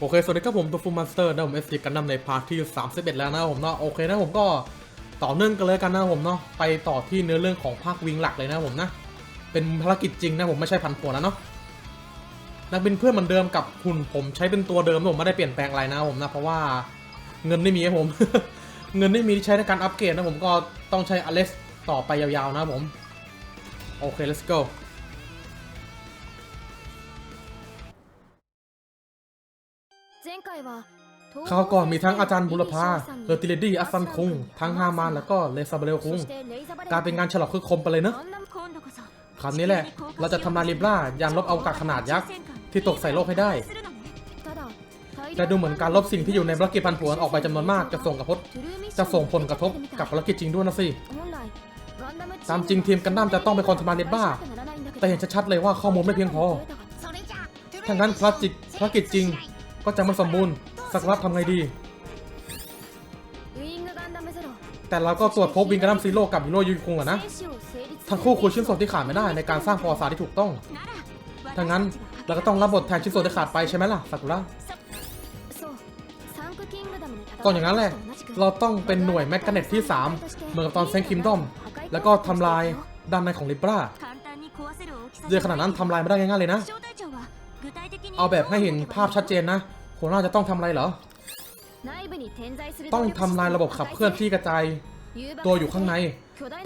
โอเค สวัสดีครับผมตัวฟูมาสเตอร์นะผมเอสซีกันนำในพาร์ทที่ 31 แล้วนะผมเนาะโอเคนะผมก็ต่อเนื่องกันเลยกันนะผมเนาะไปต่อที่เนื้อเรื่องของภาควิงหลักเลยนะผมนะ เป็นภารกิจจริงนะผมไม่ใช่พันผัวแล้วเนาะนักบินเพื่อนเหมือนเดิมกับหุ่นผมใช้เป็นตัวเดิมนะผมไม่ได้เปลี่ยนแปลงอะไรนะผมนะเพราะว่าเงินไม่มีครับผม เงินไม่มีที่ใช้ในการอัปเกรดนะผมก็ต้องใช้อเลสต่อไปยาวๆนะผมโอเค let's go คราวก่อนมีทั้งอาจารย์บุรพาเลอติเลดี้อัสซันคุง ทั้งฮามานแล้วก็เลซาเบเลคุง กายเป็นงานฉลองคึกคมไปเลยเนอะคราวนี้แหละ เราจะทำลายลิบล่ายานลบอวกาศขนาดยักษ์ที่ตกใส่โลกให้ได้ แต่ดูเหมือนการลบสิ่งที่อยู่ในภารกิจพันผวนออกไปจำนวนมากจะส่งกระทบจะส่งผลกระทบกับภารกิจจริงด้วยนะสิ ตามจริงทีมกันดั้มจะต้องเป็นคนทำลายเน็ตบ้า แต่เห็นชัดๆเลยว่าข้อมูลไม่เพียงพอถ้างั้นภารกิจภารกิจจริง ก็จะไม่สมบูรณ์สักรับทำไงดี แต่เราก็ตรวจพบวิงกระดัมซีโร่กับฮิโร่ยูคุงอะนะ ทั้งคู่คือชิ้นส่วนที่ขาดไม่ได้ในการสร้างประวัติศาสตร์ที่ถูกต้องถ้างั้นเราก็ต้องรับบทแทนชิ้นส่วนที่ขาดไปใช่ไหมล่ะซากุระก็อย่างนั้นแหละเราเราต้องเป็นหน่วยแมกกาเนตที่ 3 เหมือนกับตอนเซนคิมดอม แล้วก็ทำลายด้านในของลิบราเยอะขนาดนั้นทำลายไม่ได้ง่ายๆเลยนะ เอาแบบให้เห็นภาพชัดเจนนะ พวกเราจะต้องทำอะไรเหรอ ต้องทำลายระบบขับเคลื่อนที่กระจาย ตัวอยู่ข้างใน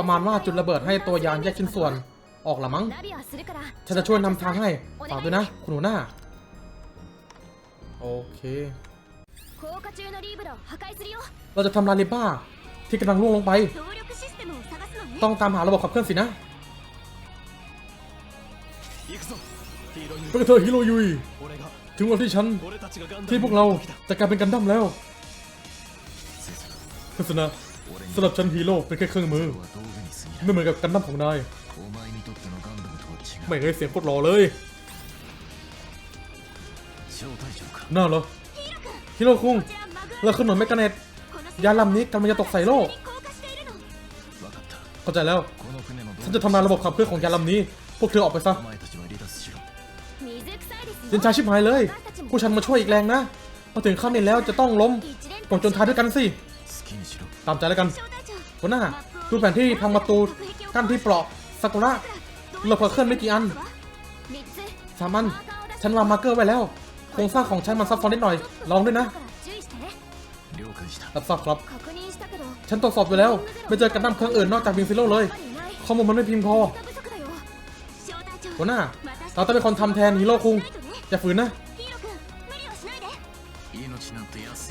ประมาณว่าจุดระเบิดให้ตัวยานแยกชิ้นส่วน ออกละมั้ง ฉันจะช่วยนำทางให้ ฝากด้วยนะ คุณหนูหน้า โอเค เราจะทำลายลิบ้า ที่กำลังล่วงลงไป ต้องตามหาระบบขับเคลื่อนสินะไปกัเถอะฮิโรยุย ถึงวันที่ฉันที่พวกเราจะกลายเป็นกันดั้มแล้วคุณสนะสำหรับฉันฮีโร่เป็นแค่เครื่องมือ ไม่เหมือนกับกันดั้มของนายไม่เคยเสียงโคตรหล่อเลยน่าเหรอฮีโร่คุงเราขึ้นหนอนแมกเนตยาลำนี้กำลังจะตกใส่โลกเข้าใจแล้ว ฉันจะทำงานระบบขับเคลื่อนของยาลำนี้ พวกเธอออกไปซะ ยินชาชิบหายเลย ผู้ชันมาช่วยอีกแรงนะ มาถึงขั้นนี้แล้วจะต้องล้มป้อดจนทายด้วยกันสิ ตามใจแล้วกันหัวหน้า ดูแผนที่พังประตูกั้นที่เปราะซากุระเราเพิ่มเคลื่อนไม่กี่อัน สามอันฉันวางมาร์เกอร์ไว้แล้ว โครงสร้างของฉันมันซับซ้อนนิดหน่อย ลองด้วยนะรับทราบครับ ฉันตรวจสอบไปแล้ว ไม่เจอกันดั้มเครื่องอื่นนอกจากวิงซิโร่เลย ข้อมูลมันไม่พิมพ์พอหัวหน้า เราต้องเป็นคนทำแทนฮีโร่คุง อย่าฝืนนะ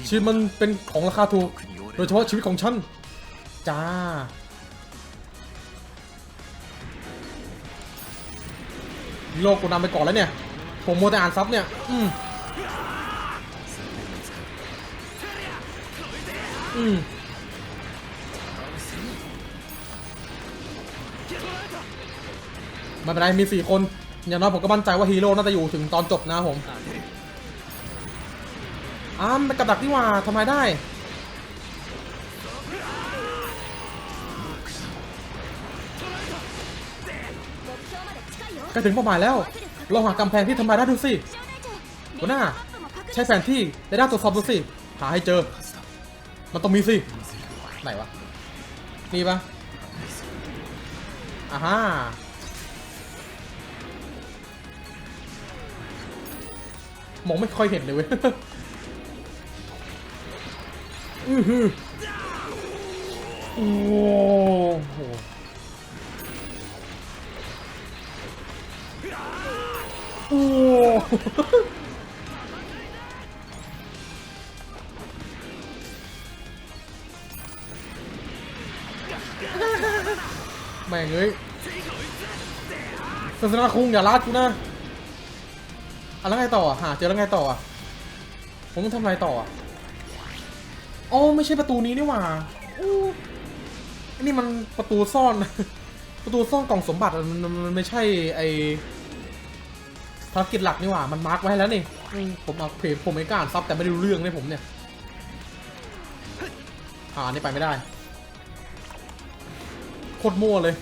ชีวิตมันเป็นของราคาถูก โดยเฉพาะชีวิตของฉัน จ้า โลกกูนำไปก่อนแล้วเนี่ย ผมโมแต่อ่านซับเนี่ย อืมอืมไม่เป็นไรมีสี่คน อย่างน้อยผมก็มั่นใจว่าฮีโร่น่าจะอยู่ถึงตอนจบนะผมอ้ามเป็นกับดักนี่หว่าทำไมได้ใกล้ถึงเป้าหมายแล้วลองหากำแพงที่ทำลายได้ดูสิหัวหน้า ใช้แผนที่ในด้านตรวจสอบดูสิ หาให้เจอ มันต้องมีสิ ไหนวะ นี่ปะอ่าฮะ มองไม่ค่อยเห็นเลยเว้ยอือหือโอ้โหโอ้โหแม่งเอ้ยศาสนาคุงอย่าลาดกูนะ อะแล้วไงต่ออะหาเจอแล้วไงต่ออะผมต้องทำอะไรต่ออะอ๋อไม่ใช่ประตูนี้นี่หว่าอู้อันนี้มันประตูซ่อน ประตูซ่อนกล่องสมบัติอะมันมันมันไม่ใช่ไอภารกิจหลักนี่หว่ามันมาร์กไว้ให้แล้วนี่อืมผมเอาเพจผมไม่กล้าอ่านซับแต่ไม่ได้รู้เรื่องเนี่ยผมเนี่ยอ่าอันนี่ไปไม่ได้โคตรมั่วเลย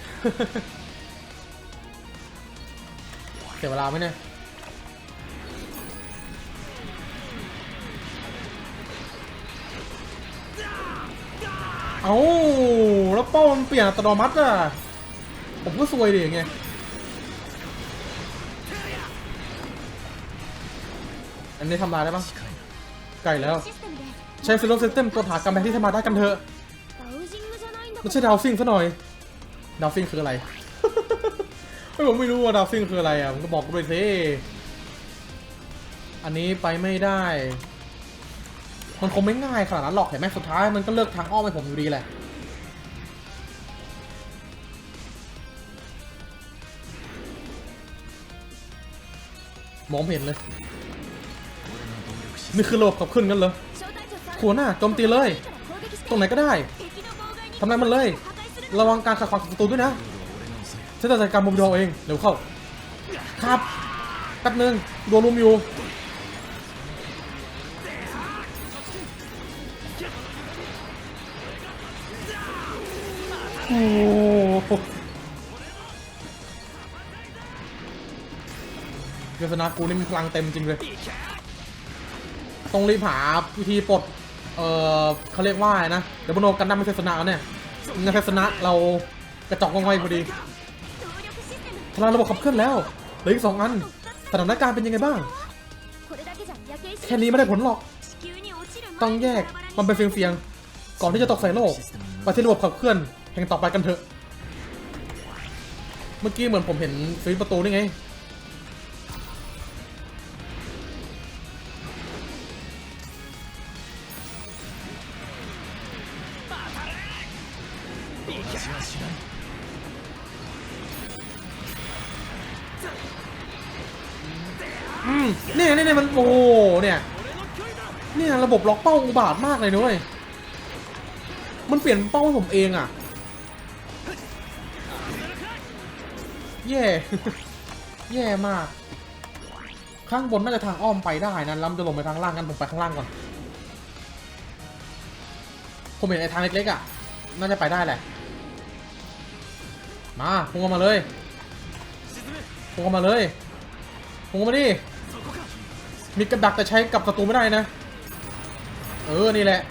เสียเวลาไหมเนี่ย เอ้าแล้วเป้ามันเปลี่ยนอัตโนมัติอะ ผมก็ซวยดิไงอันนี้ทำลายได้ปะไกลแล้ว ใช้ฟิโลเซตเต็มตัวถากำแพงที่ทำมาได้กันเถอะไม่ใช่ดาวซิงซะหน่อย ดาวซิงคืออะไรไม่ผมไม่รู้ว่าดาวซิงคืออะไรอะผมก็บอกไปสิอันนี้ไปไม่ได้ มันคงไม่ง่ายขนาดนั้นหรอกเห็นไหมสุดท้ายมันก็เลือกทางอ้อมไปผมอยู่ดีแหละมองเห็นเลย นี่คือระบบขับขึ้นกันเหรอขวหน้าโจมตีเลย ตรงไหนก็ได้ทำลายมันเลย ระวังการขัดขวางศัตรูด้วยนะฉันจะจัดการมุมดอเอง เดี๋ยวเข้า ครับแป๊บนึงโดนลุมอยู่ สนากูนี่มีพลังเต็มจริงเลย ต้องรีบหาวิธีปลด เอ่อเขาเรียกว่านะ เดี๋ยวนโนกันดั้มไม่เทศนาเนี่ยงานเทศนาเรากระจอกง่อยพอดีทลายระบบขับเคลื่อนแล้วเหลืออีกสองอัน สถานการณ์เป็นยังไงบ้าง แค่นี้ไม่ได้ผลหรอก ต้องแยกมันเป็นเฟียงๆ ก่อนที่จะตกใส่โลกไปที่ระบบขับเคลื่อนแห่งต่อไปกันเถอะ เมื่อกี้เหมือนผมเห็นซื้ประตูนี่ไง เนี่ยระบบล็อกเป้าอุบาทมากเลยนุ้ยมันเปลี่ยนเป้าให้ผมเองอะ แย่ แย่มาก ข้างบนน่าจะทางอ้อมไปได้นะล้วมันจะลงไปทางล่างกันผมไปข้างล่างก่อน ผมเห็นไอ้ทางเล็กๆอะ น่าจะไปได้แหละ มาพุ่งมาเลยพุ่งมาเลยพุ่งมาดิมีกระดักแต่ใช้กับศัตรูไม่ได้นะ เออ นี่แหละ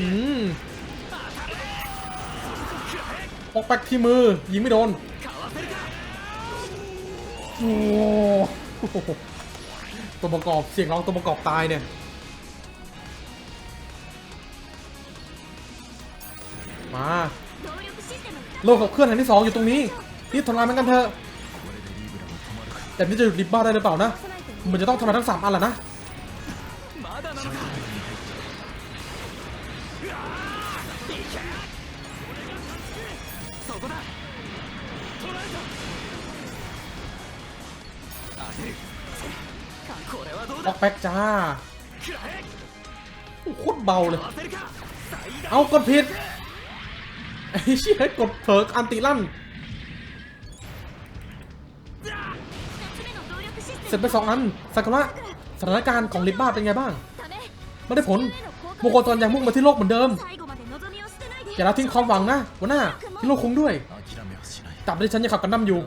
อืมปอกแป๊กที่มือ ยิงไม่โดน โอ้ตัวประกอบเสียงร้องตัวประกอบตายเนี่ยมาโลกกับเคลื่อนแห่งที่สองอยู่ตรงนี้ นี่ทำลายมันกันเถอะ แต่นี่จะหยุดริบบ้าได้หรือเปล่านะ มันจะต้องทำมาทั้งสามอันละนะออกแป๊กจ้าโคตรเบาเลย เอากดผิดไอ้เชี่ยกดเผลออันติลั่น เสร็จไปสองอันสักุระสถานการณ์ของลิบ้าเป็นไงบ้าง ไม่ได้ผลบุคคลตอนยังมุ่งมาที่โลกเหมือนเดิม อย่าละทิ้งความหวังนะวัวหน้าที่โลกคงด้วยตับที่ฉันยังขับกันน้ำอยู่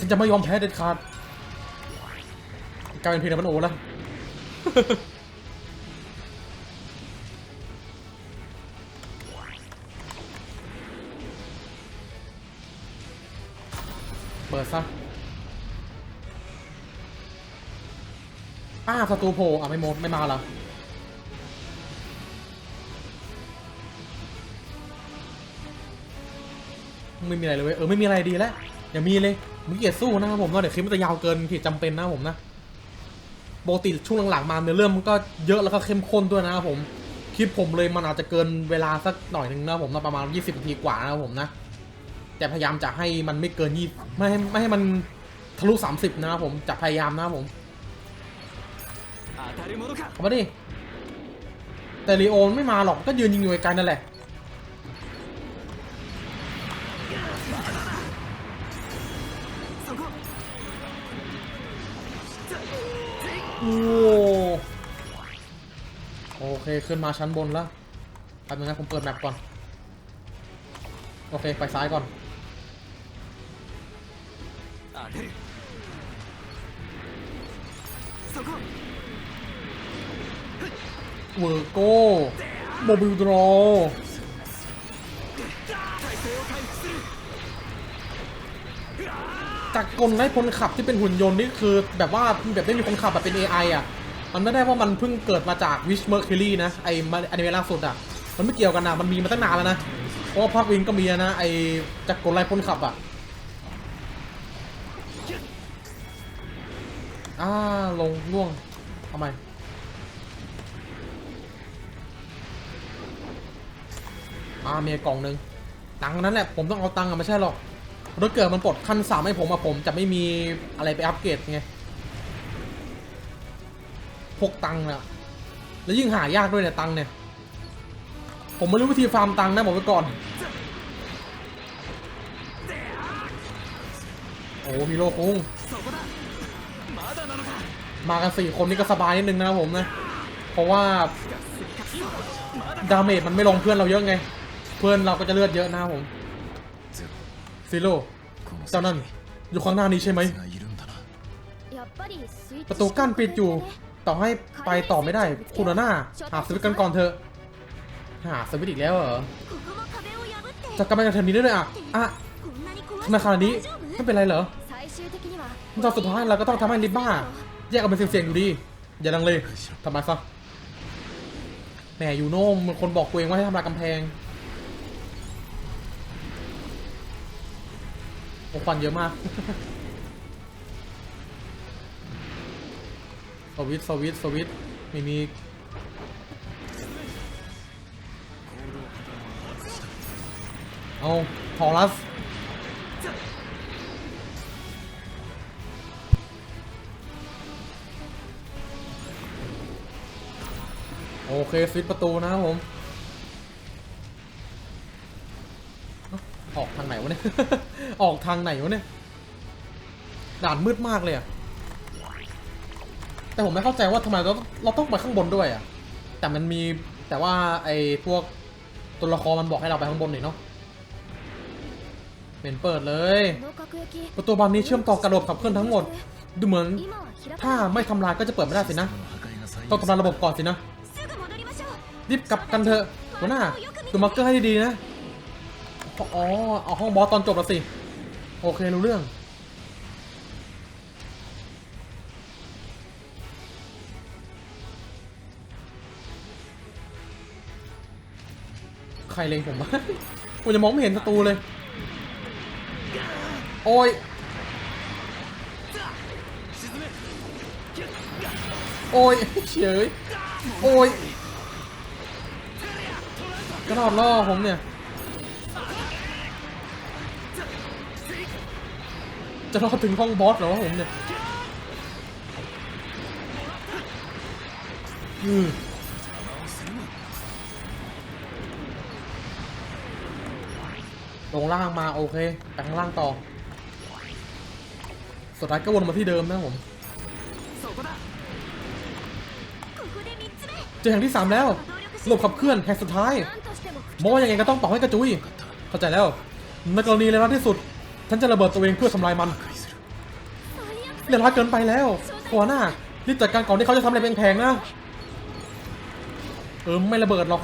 ฉันจะไม่ยอมแพ้เด็ดขาดกลายเป็นเพีนันโอแล้วาศัตรูโผล่อะไม่หมดไม่มาแล้วไม่มีอะไรเลยเว้ยเออไม่มีอะไรดีแล้วอย่ามีเลยมึงเกลียดสู้นะครับผมเนาะเดี๋ยวคลิปมันจะยาวเกินที่จำเป็นนะครับผมนะปกติช่วงหลังๆมาเนื้อเรื่องมันก็เยอะแล้วก็เข้มข้นด้วยนะครับผมคลิปผมเลยมันอาจจะเกินเวลาสักหน่อยหนึ่งนะครับผมนะประมาณ 20นาทีกว่านะครับผมนะแต่พยายามจะให้มันไม่เกินยี่ไม่ให้ไม่ให้มันทะลุ 30 นะครับผมจะพยายามนะครับผม เอามาดิ แต่ลีโอนไม่มาหรอก ก็ยืนยิงอยู่ไกลนั่นแหละ โอ้โอเค ขึ้นมาชั้นบนแล้วแป๊บนึงนะผมเปิดแมปก่อน โอเค ไปซ้ายก่อนそこ เวอร์โก้โมบิลดรอจากกลไล่คนขับที่เป็นหุ่นยนต์นี่คือ แบบว่าแบบไม่มีคนขับแบบเป็น AI อะ มันไม่ได้ว่ามันเพิ่งเกิดมาจากวิชเมอร์คิลี่นะ ไออนิเมะล่าสุดอะ มันไม่เกี่ยวกันนะ มันมีมาตั้งนานแล้วนะ เพราะว่าภาควินก็มีนะ ไอจากกลไล่คนขับอะอ่าลงล่วงทำไม อ่ามียกล่องหนึ่งตังนั้นแหละผมต้องเอาตังค์อะไม่ใช่หรอกรถเกิดมันปลดขั้นสามให้ผมอะผมจะไม่มีอะไรไปอัปเกรดไงพกตังค์นี่ยแล้วยิ่งหายากด้วยเนี่ยตังค์เนี่ย ผมไม่รู้วิธีฟาร์มตังค์นะบอกไว้ก่อน โอ้ฮีโร่คุงมากันสี่คนนี่ก็สบายนิดนึงนะผมนะ เพราะว่า ดาเมจมันไม่ลงเพื่อนเราเยอะไง เพื่อนเราก็จะเลือดเยอะนะผมซิโร่เจ้านั่นอยู่ข้างหน้านี้ใช่ไหมประตูกั้นปิดอยู่ต่อให้ไปต่อไม่ได้คุณหน้าหาสวิตกันก่อนเถอะหาสวิตอีกแล้วเหรอจะกำลังจะทำนี้ด้วยอะอะธนาคารนี้ไม่เป็นไรเหรอตอนสุดท้ายเราก็ต้องทำให้ริบบ้า แยกออกเป็นเสียงๆอยู่ดี อย่าดังเลยทำมาซะแหมอยูโน่มัคนบอกกูเองว่าให้ทำลายกำแพง โอ้ควันเยอะมากสวิตสวิตสวิตไม่มีเอาทอรัสโอเคฟิตประตูนะครับผม อออกทางไหนวะเนี่ย ออกทางไหนวะเนี่ย ด่านมืดมากเลยอะแต่ผมไม่เข้าใจว่าทำไมเราเราต้องไปข้างบนด้วยอะแต่มันมีแต่ว่าไอ้พวกตัวละครมันบอกให้เราไปข้างบนหน่อยเนาะเป็นเปิดเลย ประตูบานนี้เชื่อมต่อกระโดดขับเคลื่อนทั้งหมด ดูเหมือน ถ้าไม่ทำลายก็จะเปิดไม่ได้สินะ ต้องทำลายระบบก่อนสินะ รีบกลับกันเถอะหัวหน้าดูมาร์เกอร์ให้ดีๆนะ อ๋อ เอาห้องบอสตอนจบแล้วสิ โอเครู้เรื่อง ใครเล็งผมวะผมจะมองไม่เห็นศัตรูเลย โอ้ย โอ้ยเฉยโอ้ยกระโดดล่อผมเนี่ย จะรอดถึงห้องบอสเหรอวะผมเนี่ยอืมลงล่างมาโอเคไปข้างล่างต่อสุดท้ายก็วนมาที่เดิมนะผม เจอแห่งที่ 3 แล้วระบบขับเคลื่อนแห่งสุดท้ายมองว่ายังไงก็ต้องเป่าให้กระจุย เข้าใจแล้วในกรณีเลวร้ายที่สุด ฉันจะระเบิดตัวเองเพื่อทำลายมันเรียาเกินไปแล้วหัวหน้ารีบจัดการก่อนที่เขาจะทำอะไรแพงๆนะ เออไม่ระเบิดหรอก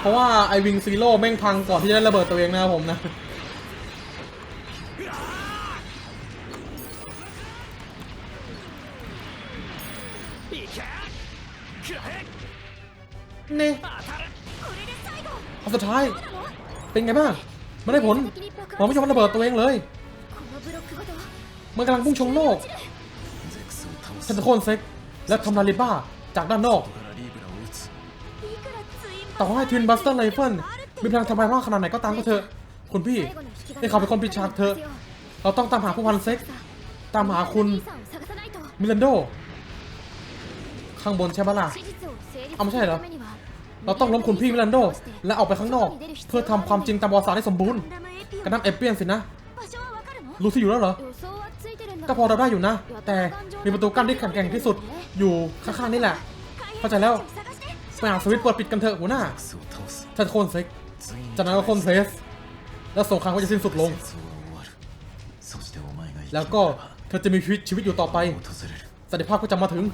เพราะว่าไอวิงซีโร่แม่งพังก่อนที่จะระเบิดตัวเองนะผมนะเนี่สุดท้าย เป็นไงบ้างมันได้ผลหมอไม่ชมมันระเบิดตัวเองเลยมันกำลังพุ่งชงโลกเซนโคนเซ็กและทำลายลิบ้าจากด้านนอกต่อให้ทวินบัสเตอร์ไลเฟิลมีพลังทำลายร่างขนาดไหนก็ตามก็เถอะคุณพี่ให้เขาเป็นคนปิดฉากเถอะเราต้องตามหาผู้พันเซ็กตามหาคุณมิลันโด ข้างบนใช่ปะล่ะเอาไม่ใช่เหรอ เราต้องล้มคุณพี่มิลันโด และออกไปข้างนอก เพื่อทำความจริงตามประวัติาสรให้สมบูรณ์กระนั้นเอเปียนสินะรู้ที่อยู่แล้วเหรอ ก็พอเราได้อยู่นะ แต่มีประตูกั้นที่แข็งแกร่งที่สุด อยู่ข้างๆนี่แหละ เข้าใจแล้วไปหาสวิตช์เปิดปิดกันเถอะหัวหน้าฉันโค่นเซ็กจากนั้นก็โค่นเซส แล้วสงครามก็จะสิ้นสุดลง แล้วก็เธอจะมีชีวิตชีวิตอยู่ต่อไปสันติภาพก็จะมาถึง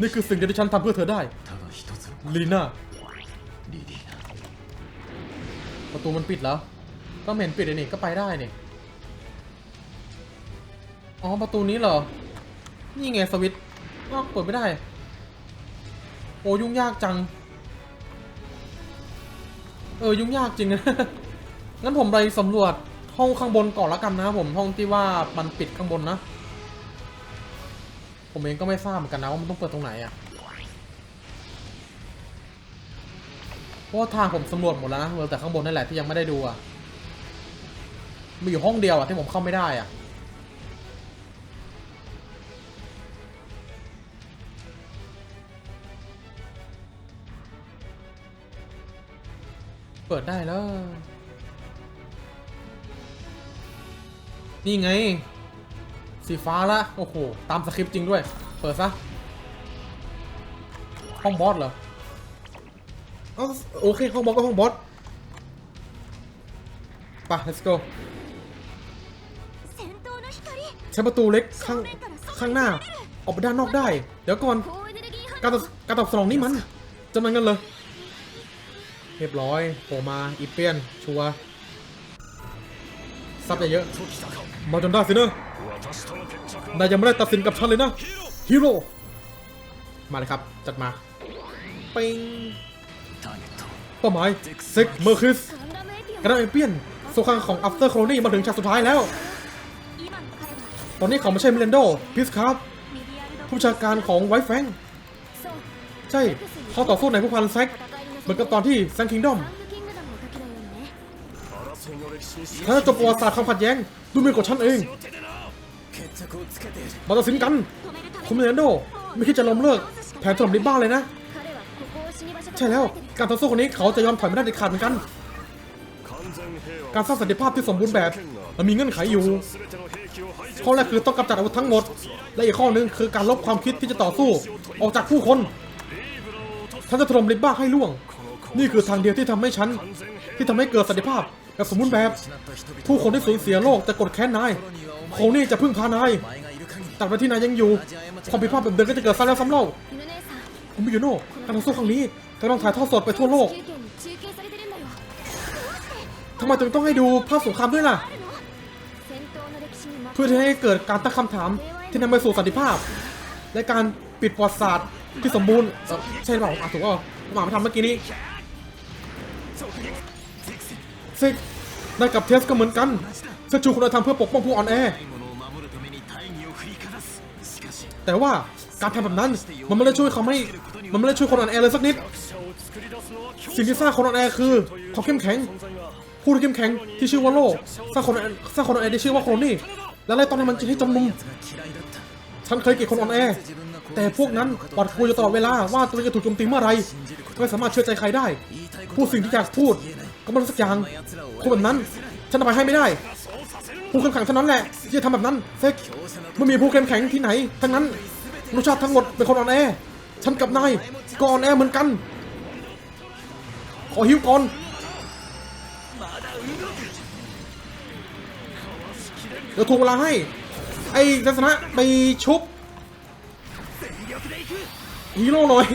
นี่คือสิ่งเดียวที่ฉันทำเพื่อเธอได้ลีน่า ประตูมันปิดแล้ว ก็เห็นปิดเลยนี่ก็ไปได้นี่ อ๋อ ประตูนี้เหรอ นี่ไงสวิตช์เปิดไม่ได้ โอ้ยุ่งยากจัง เออ ยุ่งยากจริงนะ งั้นผมไปสำรวจห้องข้างบนก่อนละกันนะครับผมห้องที่ว่ามันปิดข้างบนนะ ผมเองก็ไม่ทราบเหมือนกันนะว่ามันต้องเปิดตรงไหนอะ เพราะทางผมสำรวจหมดแล้วนะเหลือแต่ข้างบนนั่นแหละที่ยังไม่ได้ดูอะมีอยู่ห้องเดียวอะที่ผมเข้าไม่ได้อะเปิดได้แล้ว นี่ไง สีฟ้าละโอ้โห ตามสคริปต์จริงด้วย เปิดซะ ห้องบอสเหรอ โอเคห้องบอสก็ห้องบอสปะ let's go ใช้ประตูเล็กข้างข้างหน้า ออกไปด้านนอกได้ เดี๋ยวก่อน การตอบการตอบสนองนี่มันจะมันกันเลย เรียบร้อยโผล่มาอีเปียน ชัวซับเยอะๆมาจนได้สิเนอะนายยังไม่ได้ตัดสินกับฉันเลยนะ ฮีโร่ มาเลยครับ จัดมา ปิง เป้าหมายซิกเมอร์คิสกระดาษเอเปียนสงครามของอัฟเตอร์โครนี่มาถึงฉากสุดท้ายแล้ว ตอนนี้เขาไม่ใช่มิเลนโดพิสครับผู้ชาการของไวท์แฟงใช่เขาต่อสู้ในพวกพันแซกเหมือนกับตอนที่แซงคิงดอมถ้าจบประวัติศาสตร์ความขัดแย้งดูเมียกดฉันเอง มาตัดสินกัน คุณมิเลนโดไม่คิดจะล้มเลิก แผนถล่มลิบ้าเลยนะ ใช่แล้วการต่อสู้คนนี้เขาจะยอมถอยไม่ได้เด็ดขาดเหมือนกัน การสร้างสันติภาพที่สมบูรณ์แบบและมีเงื่อนไขอยู่ ข้อแรกคือต้องกำจัดอาวุธทั้งหมด และอีกข้อหนึ่งคือการลบความคิดที่จะต่อสู้ ออกจากผู้คนท่านจะถล่มลิบบ้าให้ล่วง นี่คือทางเดียวที่ทำให้ฉัน ที่ทำให้เกิดสันติภาพแบบสมบูรณ์แบบ ผู้คนที่สูญเสียโลกจะกดแค้นนายโคนี่จะพึ่งพานายตัดไปที่นายยังอยู่ความผิดพลาดแบบเดิมก็จะเกิดซ้ำแล้วซ้ำเล่า มิโยโน่การต่อสู้ครั้งนี้จะต้องถ่ายทอดสดไปทั่วโลกทำไมจึงต้องให้ดูภาพสงครามด้วยล่ะ เพื่อที่ให้เกิดการตั้งคำถามที่นำไปสู่สันติภาพ และการปิดประวัติศาสตร์ที่สมบูรณ์ใช่หรือเปล่าอะถูกอะหมาม่ทำเมื่อกี้นี้ซิกได้กับเทสก็เหมือนกันเซจูคุณธรทำเพื่อปกป้องผู้อ่อนแอ แต่ว่าการทำแบบนั้นมันไม่ได้ช่วยเขาไม่ มันไม่ได้ช่วยคนอ่อนแอเลยสักนิด สิ่งที่สร้างคนอ่อนแอคือเขาเข้มแข็ง ผู้ที่เข้มแข็งที่ชื่อว่าโลสร้างคนสร้างคนอ่อนแอที่ชื่อว่าโคลนี่ และไล่ตอนนั้นมันจะให้จมลุมฉันเคยเกลียดคนอ่อนแอ แต่พวกนั้นปัดกลัอยู่ตลอดเวลาว่าตัวเองจะถูกโจมตีเมื่อไรไม่สามารถเชื่อใจใครได้ พูดสิ่งที่อยากพูด ก็ไม่รู้สักอย่างคนแบบนั้น ฉันทำไปให้ไม่ได้ ผู้เข้มแข็งเท่านั้นแหละที่จะทำแบบนั้นเซ็กไม่มีผู้เข้มแข็งที่ไหน ทั้งนั้นรสชาติทั้งหมดเป็นคนอ่อนแอ ฉันกับนายก่อนแอเหมือนกัน ขอหิวก่อน เดี๋ยวถูกเวลาให้ ไอ้ทัศนะไปชุบฮีโร่หน่อย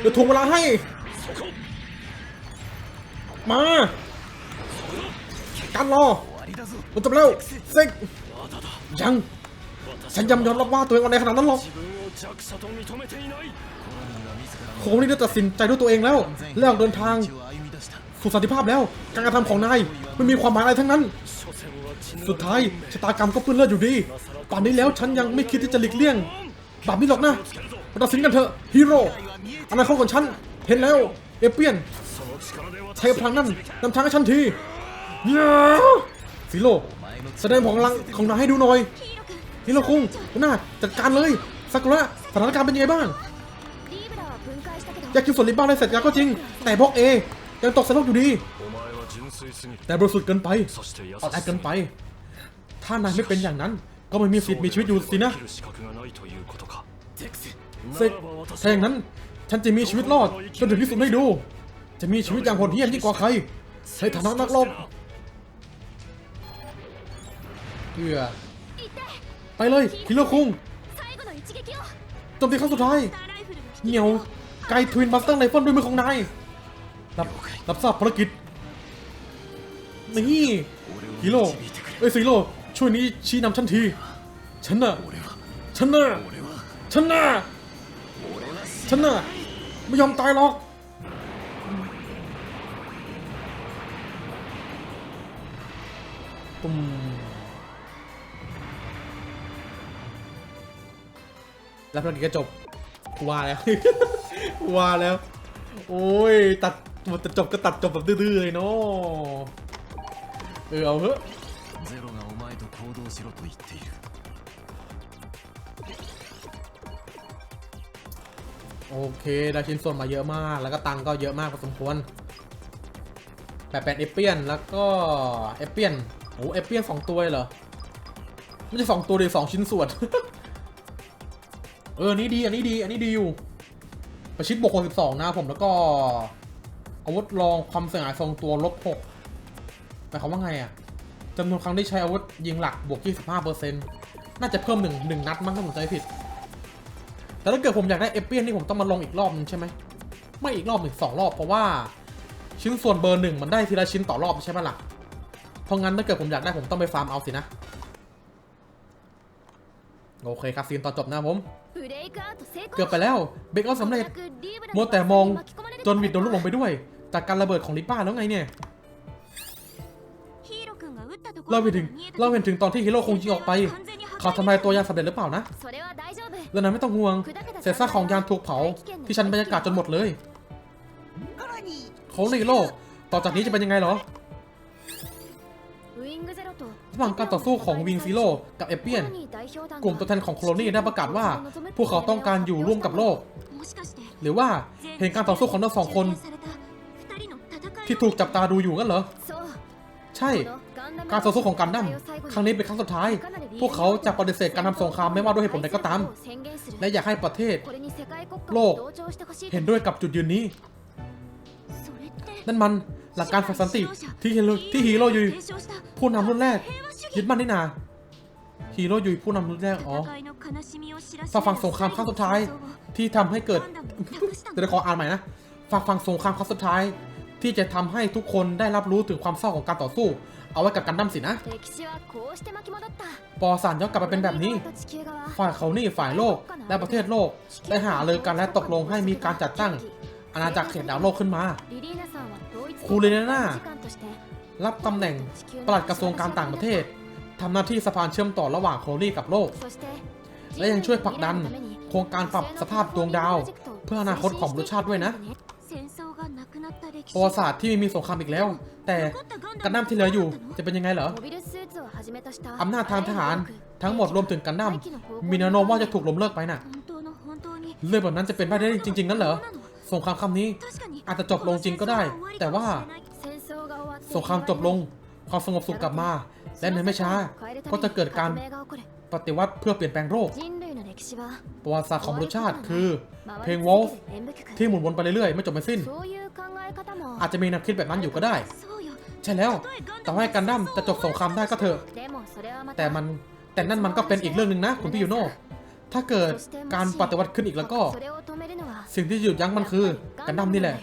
เดี๋ยวถูกเวลาให้ มาการรอมันจบแล้วเซ็กยัง ฉันยำยอมรับว่าตัวเองอ่อนแอขนาดนั้นหรอก โคมนี่ได้ตัดสินใจด้วยตัวเองแล้วเลือกเดินทางสู่สันติภาพแล้ว การกระทำของนายไม่มีความหมายอะไรทั้งนั้น สุดท้ายชะตากรรมก็เปื้อนเลือดอยู่ดี ป่านนี้แล้วฉันยังไม่คิดที่จะหลีกเลี่ยงแบบนี้หรอกนะมาตัดสินกันเถอะฮีโร่อนาคตของฉันเห็นแล้วเอเปียนใช้พลังนั้นนำทางให้ฉันทีฮิโร่แสดงของลังของนายให้ดูหน่อยฮีโร่คุงหน้าจัดการเลย ซากุระสถานการณ์เป็นยังไงบ้างยากิวส่วนลิบบ้าได้เสร็จแล้วก็จริง แต่บล็อกเอยังตกสนุกอยู่ดี แต่บริสุทธิ์เกินไปอ่อนแอเกินไป ถ้านายไม่เป็นอย่างนั้น ก็ไม่มีสิทธิ์มีชีวิตอยู่สินะเซ็ถ้าองนั้น ฉันจะมีชีวิตรอดจนถึงที่สุดได้ดู จะมีชีวิตอย่างโหดเหี้ยมยิ่งกว่าใครในฐานะนักรบเกลือไปเลยฮิโรคุง จมตีครั้งสุดท้ายเหนียวไกทวินบัสตั้งไรเฟิลด้วยมือของนายรับรับทราบภารกิจนี่ฮีโร่เอ้ยซีโร่ช่วยนี้ชี้นำฉันทีฉันน่ะฉันน่ะฉันน่ะฉันน่ะไม่ยอมตายหรอกตุ้ม แล้วภารกิจก็จบกว่าแล้วว่าแล้ว โอ้ย ตัดมันจะจบก็ตัดจบแบบดื้อเลยเนาะเออเอาเอะโอเค ได้ชิ้นส่วนมาเยอะมาก แล้วก็ตังก็เยอะมากพอสมควรแปดแปดเอเปียน แล้วก็เอเปียนโอ้เอเปียนสองตัวเหรอ ไม่ใช่สองตัวเลยสองชิ้นส่วน อออนี้ดี อันนี้ดี อันนี้ดีอยู่ ประชิดบวก62นะผมแล้วก็ อาวุธรองความเสียหายทรงตัวลบ6หมายความว่าไงอะจำนวนครั้งที่ใช้อาวุธยิงหลักบวก25%น่าจะเพิ่มหนึ่งหนึ่งนัดมั้งถ้าผมจำไม่ผิด แต่ถ้าเกิดผมอยากได้เอเปียนนี่ผมต้องมาลงอีกรอบนึงใช่ไหม ไม่อีกรอบหนึ่งสองรอบเพราะว่าชิ้นส่วนเบอร์หนึ่งมันได้ทีละชิ้นต่อรอบใช่ไหมล่ะ เพราะงั้นถ้าเกิดผมอยากได้ผมต้องไปฟาร์มเอาสินะ โอเคครับซีนต่อจบนะผม เกือบไปแล้วเบรกเอาสำเร็จมัวแต่มองจนวิดโดนลูกหลงไปด้วย จากการระเบิดของลิป้าแล้วไงเนี่ย เราเห็นถึงเราเห็นถึงตอนที่ฮีโร่คงยิงออกไป เขาทำลายตัวยานสำเร็จหรือเปล่านะแล้วนะไม่ต้องห่วงเศษซากของยานถูกเผา ที่ชั้นบรรยากาศจนหมดเลย เขาในโลก ต่อจากนี้จะเป็นยังไงเหรอ ระหว่างการต่อสู้ของวิงซิโลกับเอเปียน กลุ่มตัวแทนของโคลนีได้ประกาศว่า พวกเขาต้องการอยู่ร่วมกับโลก หรือว่าเห็นการต่อสู้ของทั้งสองคน ที่ถูกจับตาดูอยู่งั้นเหรอ ใช่ การต่อสู้ของกันดั้มครั้งนี้เป็นครั้งสุดท้าย พวกเขาจะปฏิเสธการทำสงครามไม่ว่าด้วยเหตุผลใดก็ตาม และอยากให้ประเทศ โลก เห็นด้วยกับจุดยืนนี้ นั่นมัน หลักการสันติที่ฮีโร่ที่ฮีโร่ยุยผู้นำรุ่นแรก ยึดมั่นนี่นาฮีโร่ยุยผู้นำรุ่นแรกอ๋อฝากฟังสงครามครั้งสุดท้ายที่ทำให้เกิดเดี๋ยวขออ่านใหม่นะฝากฟังสงครามครั้งสุดท้าย ที่จะทำให้ทุกคนได้รับรู้ถึงความเศร้าของการต่อสู้ เอาไว้กับกันดั้มสินะปอสารย้อนกลับมาเป็นแบบนี้ ฝ่ายเขานี่ฝ่ายโลกและประเทศโลกได้หาเลยกันและตกลงให้มีการจัดตั้งอาณาจักรเขตดาวโลกขึ้นมา ครูเลนาน่ารับตำแหน่งปลัดกระทรวงการต่างประเทศทำหน้าที่สะพานเชื่อมต่อระหว่างโคลนี่กับโลก และยังช่วยผลักดันโครงการปรับสภาพดวงดาว เพื่ออนาคตของมนุษยชาติด้วยนะประวัติศาสตร์ที่ไม่มีสงครามอีกแล้ว แต่กันดั้มที่เหลืออยู่จะเป็นยังไงเหรออำอำนานาจจทาทางงททหาหารรทั้ทั้งงหหมมดดรรววมมถึถึงงกักันนดั้ดั้มมมีแนวโน้มว่าจะถูกล้มเลิกไปน่ะเรื่เรื่อองงแบแบบบนั้นั้นนจะจะเป็เป็นนไปไปได้ได้จจริริงงๆๆงั้งั้นนเหเหรรออ สงครามครั้งนี้ อาจจะจบลงจริงก็ได้ แต่ว่าสงครามจบลงความสงบสุขกลับมา และในไม่ช้า ก็ก็จะจะเกิเกิดดกาการรปฏิวัติเพื่อเปลี่ยนแปลงโลกประวัติศาสตร์ของมนุษยชาติคือ เพเพลลงงววออลลฟ์ที่ที่หมุนวนไปเรื่อยๆ ไม่จบไม่สิ้น อาอาจจจะจะมีแนวคิดแบบนั้นอยู่ก็ได้ ใช่แล้วต่อให้กันดั้มจะจบสงครามได้ก็เถอะ แต่แต่มัมันนแต่นั่นมันก็เป็นอีกเรื่องหนึ่งนะ คุณพี่ยูโน่ ถ้าเกิดการปฏิวัติขึ้นอีกแล้วก็ สิ่งที่หยุดยั้งมันคือกันดั้มนี่แหละ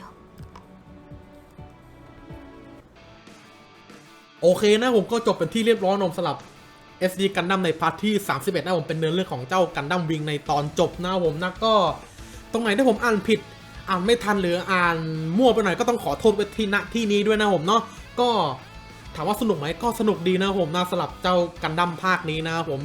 โอเคนะผมก็จบเป็นที่เรียบร้อยนมสลับ SD กันดั้มในพาร์ทที่ 31 นะผมเป็นเนื้อเรื่องของเจ้ากันดั้มวิงในตอนจบนะผมนะก็ตรงไหนที่ผมอ่านผิด อ่านไม่ทันหรืออ่านมั่วไปหน่อยก็ต้องขอโทษไว้ที่ณที่นี้ด้วยนะผมเนาะก็ถามว่าสนุกไหมก็สนุกดีนะผมนะสลับเจ้ากันดั้มภาคนี้นะผม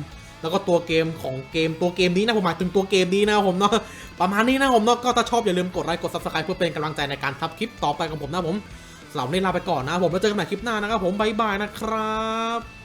แล้วก็ตัวเกมของเกมตัวเกมนี้นะผมหมายถึงตัวเกมนี้นะผมเนาะประมาณนี้นะผมเนาะก็ถ้าชอบอย่าลืมกดไลค์กด subscribe เพื่อเป็นกำลังใจในการทำคลิปต่อไปของผมนะผมสำหรับวันนี้ลาไปก่อนนะผมแล้วเจอกันใหม่คลิปหน้านะครับผมบ๊ายบายนะครับ